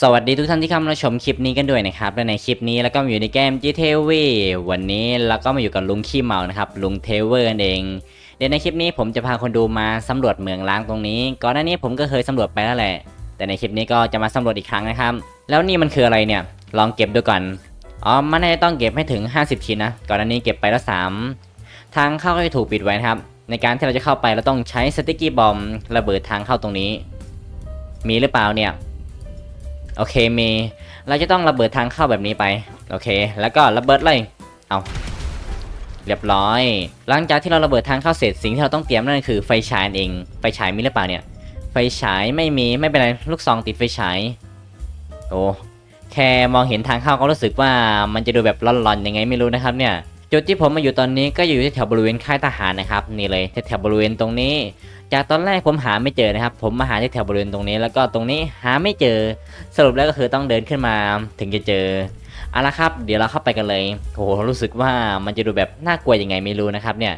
สวัสดีทุกท่านที่เข้ามาชมคลิปนี้กันด้วยนะครับและในคลิปนี้แล้วก็มาอยู่ในเกม GTV วันนี้เราก็มาอยู่กับลุงขี้เมานะครับลุงเทเวอร์นั่นเองเดี๋ยวในคลิปนี้ผมจะพาคนดูมาสำรวจเมืองล้างตรงนี้ ก่อนหน้านี้ผมก็เคยสำรวจไปแล้วแหละ แต่ในคลิปนี้ก็จะมาสำรวจอีกครั้งนะครับ แล้วนี่มันคืออะไรเนี่ย ลองเก็บดูก่อนอ๋อมันน่าจะต้องเก็บให้ถึง 50 ชิ้นนะก่อนหน้านี้เก็บไปแล้ว 3 ทางเข้าก็จะถูกปิดไว้นะครับ ในการที่เราจะเข้าไปเราต้องใช้สติ๊กกี้บอมระเบิดทางเข้าตรงนี้ มีหรือเปล่าเนี่ย โอเคมี เราจะต้องระเบิดทางเข้าแบบนี้ไป โอเค แล้วก็ระเบิดเลย เอาเรียบร้อย หลังจากที่เราระเบิดทางเข้าเสร็จสิ่งที่เราต้องเตรียมนั่นก็คือไฟฉายเอง ไฟฉายมีหรือเปล่าเนี่ย ไฟฉายไม่มีไม่เป็นไรลูกซองติดไฟฉาย โอ้แค่มองเห็นทางเข้าก็รู้สึกว่ามันจะดูแบบร้อนๆยังไงไม่รู้นะครับเนี่ย จุดที่ผมมาอยู่ตอนนี้ก็อยู่ที่แถวบริเวณค่ายทหารนะครับนี่เลยแถวบริเวณตรงนี้ จากตอนแรกผมหาไม่เจอนะครับ ผมมาหาที่แถวบริเวณตรงนี้ แล้วก็ตรงนี้หาไม่เจอสรุปแล้วก็คือต้องเดินขึ้นมาถึงจะเจอเอาละครับ เดี๋ยวเราเข้าไปกันเลยโอ้โหรู้สึกว่ามันจะดูแบบน่ากลัวยังไงไม่รู้นะครับเนี่ย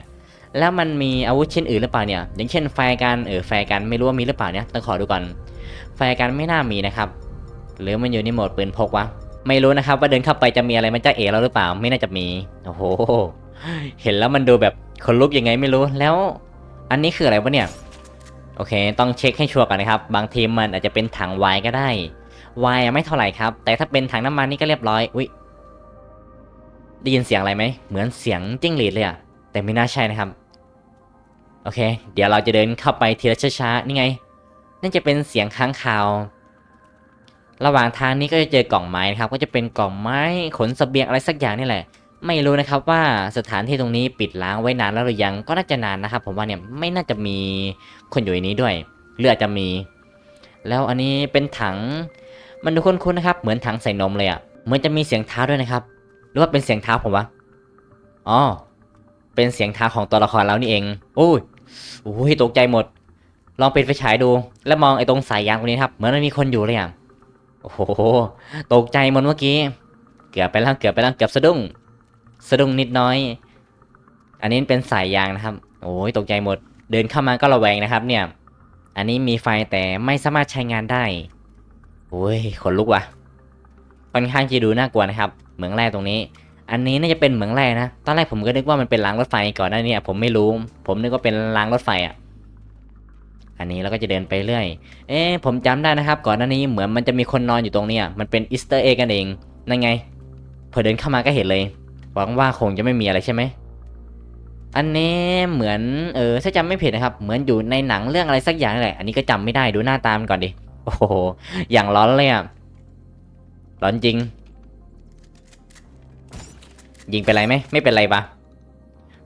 แล้วมันมีอาวุธชิ้นอื่นหรือเปล่าเนี่ย อย่างเช่นไฟกันเออไฟกันไม่รู้ว่ามีหรือเปล่าเนี่ยต้องขอดูก่อนไฟกันไม่น่ามีนะครับ หรือมันอยู่ในโหมดปืนพกวะ ไม่รู้นะครับว่าเดินเข้าไปจะมีอะไรมันจะเอ๋เราหรือเปล่าไม่น่าจะมีโอ้โหเห็นแล้วมันดูแบบขนลุกยังไงไม่รู้แล้ว อันนี้คืออะไรวะเนี่ยโอเค ต้องเช็คให้ชัวร์ก่อนนะครับ บางทีมันอาจจะเป็นถังไวน์ก็ได้ไวน์ไม่เท่าไหร่ครับ แต่ถ้าเป็นถังน้ำมันนี่ก็เรียบร้อยอุ้ยได้ยินเสียงอะไรไหมเหมือนเสียงจิ้งหรีดเลยอะแต่ไม่น่าใช่นะครับโอเค เดี๋ยวเราจะเดินเข้าไปทีละช้าๆนี่ไงน่าจะเป็นเสียงค้างคาว ระหว่างทางนี้ก็จะเจอกล่องไม้นะครับ ก็จะเป็นกล่องไม้ขนสเสบียงอะไรสักอย่างนี่แหละ ไม่รู้นะครับว่าสถานที่ตรงนี้ปิดล้างไว้นานแล้วหรือยัง ก็น่าจะนานนะครับ ผมว่าเนี่ยไม่น่าจะมีคนอยู่ในนี้ด้วยหรืออาจจะมี แล้วอันนี้เป็นถัง มันดูคุ้นๆนะครับ เหมือนถังใส่นมเลยอะ่ะ เหมือนจะมีเสียงเท้าด้วยนะครับ หรือว่าเป็นเสียงเท้าผมวะ อ๋อ เป็นเสียงเท้าของตัวละครแล้วนี่เอง โอ้ยโอ้ยตกใจหมด ลองปิดไฟฉายดู แล้วมองไอ้ตรงสายยางตรงนี้ครับ เหมือนมันมีคนอยู่เลยอะ โอ้โห ตกใจหมดเมื่อกี้ เกือบไปแล้วเกือบไปแล้วเกือบสะดุ้ง สะดุ้งนิดน้อย อันนี้เป็นสายยางนะครับ โอ้ยตกใจหมด เดินเข้ามาก็ระแวงนะครับ เนี่ย อันนี้มีไฟแต่ไม่สามารถใช้งานได้ โอ้ยขนลุกว่ะค่อนข้างจะดูน่ากลัวนะครับ เหมืองแร่ตรงนี้ อันนี้น่าจะเป็นเหมืองแร่นะ ตอนแรกผมก็นึกว่ามันเป็นรางรถไฟก่อนหน้านี้ผมไม่รู้ ผมนึกว่าเป็นรางรถไฟอะ อันนี้เราก็จะเดินไปเรื่อย เอ๊ผมจำได้นะครับ ก่อนหน้านี้เหมือนมันจะมีคนนอนอยู่ตรงเนี้ยมันเป็นอีสเตอร์เอ็กกันเอง นั่นไงพอเดินเข้ามาก็เห็นเลย หวังว่าคงจะไม่มีอะไรใช่ไหม อันนี้เหมือนเออถ้าจำไม่ผิดนะครับ เหมือนอยู่ในหนังเรื่องอะไรสักอย่างแหละ อันนี้ก็จำไม่ได้ดูหน้าตามนก่อนดิ โอ้โห อย่างร้อนเลยอะ ร้อนจริง ยิงเป็นไรไหม ไม่เป็นไรปะ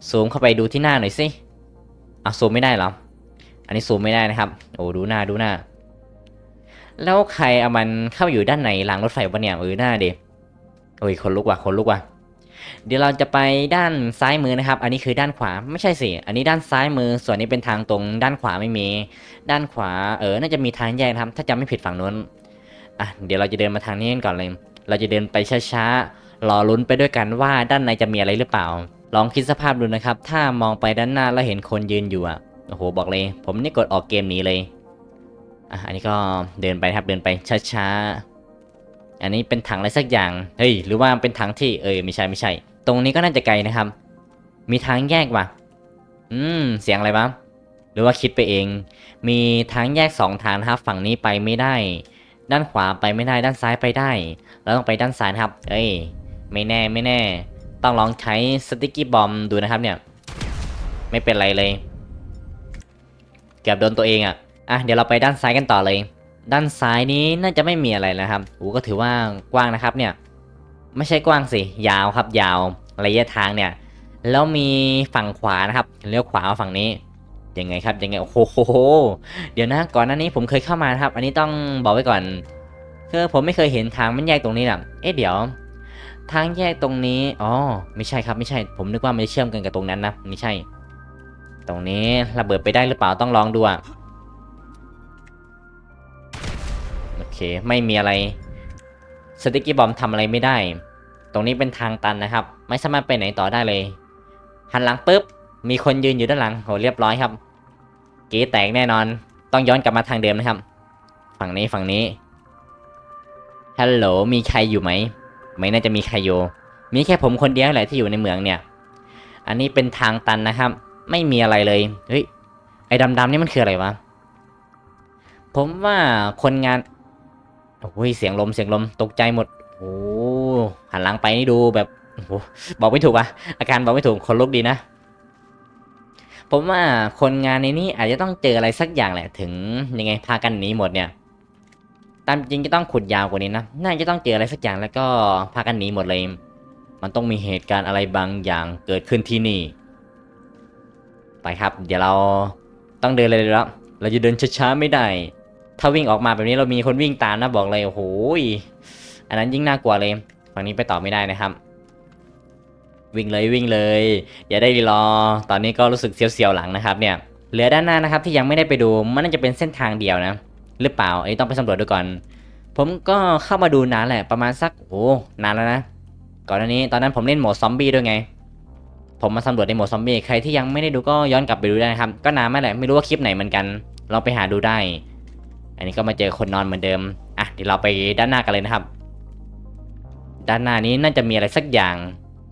ซูมเข้าไปดูที่หน้าหน่อยสิอะซูมไม่ได้หรอ อันนี้ซูมไม่ได้นะครับ โอ้ดูหน้าดูหน้า แล้วใครเอามันเข้าอยู่ด้านไหนรางรถไฟวะเนี่ยเออหน้าเด็โอ้ยคนลุกว่ะคนลุกว่ะเดี๋ยวเราจะไปด้านซ้ายมือนะครับ อันนี้คือด้านขวาไม่ใช่สิ อันนี้ด้านซ้ายมือ ส่วนนี้เป็นทางตรง ด้านขวาไม่มี ด้านขวาเออ น่าจะมีทางแยกครับ ถ้าจำไม่ผิดฝั่งนู้น อะ เดี๋ยวเราจะเดินมาทางนี้กันก่อนเลย เราจะเดินไปช้าๆ รอลุ้นไปด้วยกันว่าด้านในจะมีอะไรหรือเปล่า ลองคิดสภาพดูนะครับ ถ้ามองไปด้านหน้าแล้วเห็นคนยืนอยู่อะ โอ้โหบอกเลย ผมนี่กดออกเกมหนี้เลยอะอันนี้ก็เดินไปครับเดินไปช้าๆอันนี้เป็นถังอะไรสักอย่างเฮ้ยหรือว่าเป็นถังที่เออไม่ใช่ไม่ใช่ ตรงนี้ก็น่าจะไกลนะครับ มีทางแยกว่ะ อืมเสียงอะไรวะหรือว่าคิดไปเอง มีทางแยกสองทางนะครับฝั่งนี้ไปไม่ได้ ด้านขวาไปไม่ได้ด้านซ้ายไปได้เราต้องไปด้านซ้ายนะครับ เอ้ย ไม่แน่ไม่แน่ ต้องลองใช้สติ๊กกี้บอมดูนะครับเนี่ย ไม่เป็นไรเลย เกือบโดนตัวเองอะอะเดี๋ยวเราไปด้านซ้ายกันต่อเลย ด้านซ้ายนี้น่าจะไม่มีอะไรนะครับโอ้ก็ถือว่ากว้างนะครับเนี่ย ไม่ใช่กว้างสิ ยาวครับยาวระยะทางเนี่ย แล้วมีฝั่งขวานะครับเลี้ยวขวาฝั่งนี้ยังไงครับยังไงโอ้โหเดี๋ยวนะก่อนหน้านี้ผมเคยเข้ามานะครับ อันนี้ต้องบอกไว้ก่อนคือผมไม่เคยเห็นทางมันแยกตรงนี้นะเอ๊ะเดี๋ยว ทางแยกตรงนี้อ๋อไม่ใช่ครับไม่ใช่ ผมนึกว่ามันจะเชื่อมกันกับตรงนั้นนะไม่ใช่ ตรงนี้ระเบิดไปได้หรือเปล่าต้องลองดูอะโอเคไม่มีอะไรสติกกี้บอมทำอะไรไม่ได้ ตรงนี้เป็นทางตันนะครับ ไม่สามารถไปไหนต่อได้เลย หันหลังปุ๊บมีคนยืนอยู่ด้านหลังโหเรียบร้อยครับ เก๋แตกแน่นอน ต้องย้อนกลับมาทางเดิมนะครับ ฝั่งนี้ฝั่งนี้ฮัลโหลมีใครอยู่ไหมไม่น่าจะมีใครอยู่มีแค่ผมคนเดียวแหละที่อยู่ในเมืองเนี่ย อันนี้เป็นทางตันนะครับ ไม่มีอะไรเลย เฮ้ย ไอ้ดำๆนี่มันคืออะไรวะ ผมว่าคนงาน โอ้ย เสียงลม เสียงลม ตกใจหมด โอ้หันหลังไปนี่ดูแบบโอ้บอกไม่ถูกอะอาการบอกไม่ถูก คนลุกดีนะ ผมว่าคนงานในนี้อาจจะต้องเจออะไรสักอย่างแหละ ถึงยังไงพากันหนีหมดเนี่ย ตามจริงจะต้องขุดยาวกว่านี้นะ น่าจะต้องเจออะไรสักอย่างแล้วก็พากันหนีหมดเลย มันต้องมีเหตุการณ์อะไรบางอย่างเกิดขึ้นที่นี่ ไปครับ เดี๋ยวเราต้องเดินเลยแล้วเราจะเดินช้าๆไม่ได้ ถ้าวิ่งออกมาแบบนี้เรามีคนวิ่งตามนะบอกเลยโอ้โหยอันนั้นยิ่งน่ากลัวเลยฝั่งนี้ไปต่อไม่ได้นะครับ วิ่งเลยวิ่งเลย อย่าได้รอ ตอนนี้ก็รู้สึกเสียวๆหลังนะครับ เนี่ยเหลือด้านหน้านะครับที่ยังไม่ได้ไปดูมันน่าจะเป็นเส้นทางเดียวนะ หรือเปล่าไอ้ต้องไปสำรวจดูก่อน ผมก็เข้ามาดูนานแหละประมาณสักโอ้นานแล้วนะก่อนหน้านี้ตอนนั้นผมเล่นโหมดซอมบี้ด้วยไง ผมมาสำรวจในโหมดซอมบี้ใครที่ยังไม่ได้ดูก็ย้อนกลับไปดูได้นะครับ ก็นานมาแหละไม่รู้ว่าคลิปไหนเหมือนกันเราไปหาดูได้ อันนี้ก็มาเจอคนนอนเหมือนเดิมอะเดี๋ยวเราไปด้านหน้ากันเลยนะครับ ด้านหน้านี้น่าจะมีอะไรสักอย่าง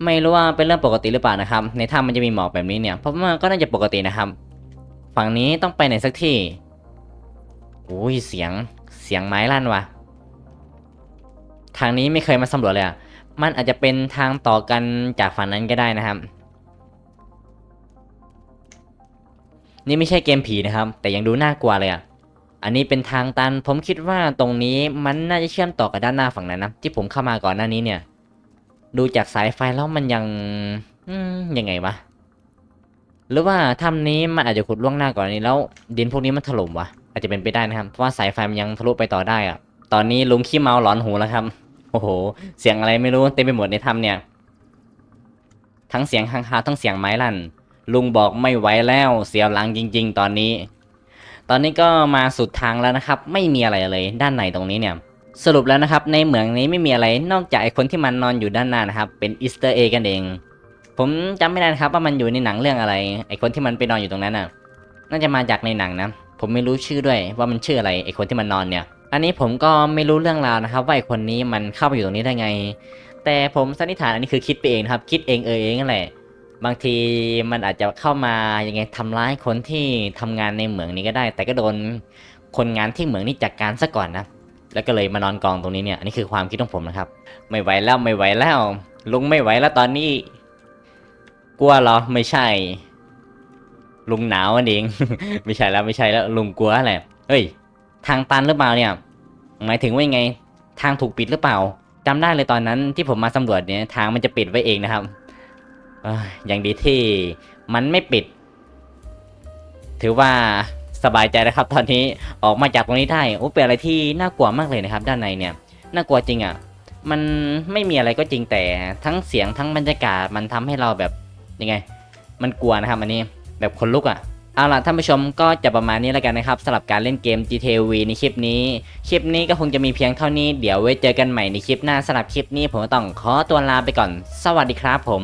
ไม่รู้ว่าเป็นเรื่องปกติหรือเปล่านะครับ ในถ้ำมันจะมีหมอกแบบนี้เนี่ยเพราะว่าก็น่าจะปกตินะครับ ฝั่งนี้ต้องไปไหนสักที่อุ้ยเสียงเสียงไม้ลั่นว่ะ ทางนี้ไม่เคยมาสำรวจเลยอะมันอาจจะเป็นทางต่อกันจากฝั่งนั้นก็ได้นะครับ นี่ไม่ใช่เกมผีนะครับ แต่ยังดูน่ากลัวเลยอะ อันนี้เป็นทางตัน ผมคิดว่าตรงนี้มันน่าจะเชื่อมต่อกับด้านหน้าฝั่งนั้นนะ ที่ผมเข้ามาก่อนหน้านี้เนี่ย ดูจากสายไฟแล้วมันยังอืยังไงวะ หรือว่าถ้ำนี้มันอาจจะขุดล่วงหน้าก่อนนี้แล้ว ดินพวกนี้มันถล่มวะ อาจจะเป็นไปได้นะครับ เพราะว่าสายไฟมันยังทะลุไปต่อได้อะตอนนี้ลุงขี้เมาหลอนหูแล้วครับ โอ้โห เสียงอะไรไม่รู้เต็มไปหมดในถ้ำเนี่ย ทั้งเสียงข้างคาวทั้งเสียงไม้ลั่น ลุงบอกไม่ไหวแล้วเสียหลังจริง ๆ ตอนนี้ ตอนนี้ก็มาสุดทางแล้วนะครับ ไม่มีอะไรเลยด้านในตรงนี้เนี่ย สรุปแล้วนะครับ ในเหมืองนี้ไม่มีอะไรนอกจากไอ้คนที่มันนอนอยู่ด้านหน้านะครับ เป็นอีสเตอร์เอกันเอง ผมจำไม่ได้นะครับว่ามันอยู่ในหนังเรื่องอะไร ไอ้คนที่มันไปนอนอยู่ตรงนั้นน่ะ น่าจะมาจากในหนังนะผมไม่รู้ชื่อด้วยว่ามันชื่ออะไรไอ้คนที่มันนอนเนี่ย อันนี้ผมก็ไม่รู้เรื่องราวนะครับ ว่าไอ้คนนี้มันเข้าไปอยู่ตรงนี้ได้ไง แต่ผมสันนิษฐานอันนี้คือคิดไปเองครับ คิดเองเออเองนั่นแหละ บางทีมันอาจจะเข้ามายังไงทำร้ายคนที่ทำงานในเหมืองนี้ก็ได้ แต่ก็โดนคนงานที่เหมืองนี้จัดการซะก่อนนะแล้วก็เลยมานอนกองตรงนี้เนี่ยอันนี้คือความคิดของผมนะครับ ไม่ไหวแล้วไม่ไหวแล้ว ลุงไม่ไหวแล้วตอนนี้ กลัวเหรอไม่ใช่ ลุงหนาวนั่นเอง ไม่ใช่แล้วไม่ใช่แล้ว ลุงกลัวแหละเฮ้ย ทางตันหรือเปล่าเนี่ย หมายถึงว่ายังไง ทางถูกปิดหรือเปล่าจำได้เลยตอนนั้นที่ผมมาสำรวจเนี่ยทางมันจะปิดไว้เองนะครับ อย่างดีที่มันไม่ปิด ถือว่าสบายใจแล้วครับ ตอนนี้ออกมาจากตรงนี้ได้โอ้เป็นอะไรที่น่ากลัวมากเลยนะครับ ด้านในเนี่ยน่ากลัวจริงอะ มันไม่มีอะไรก็จริงแต่ทั้งเสียงทั้งบรรยากาศมันทำให้เราแบบยังไง มันกลัวนะครับอันนี้แบบคนลุกอะเอาล่ะท่านผู้ชมก็จะประมาณนี้แล้วกันนะครับสำหรับการเล่นเกม GTV ในคลิปนี้ คลิปนี้ก็คงจะมีเพียงเท่านี้เดี๋ยวไว้เจอกันใหม่ในคลิปหน้าสำหรับคลิปนี้ผมก็ต้องขอตัวลาไปก่อน สวัสดีครับผม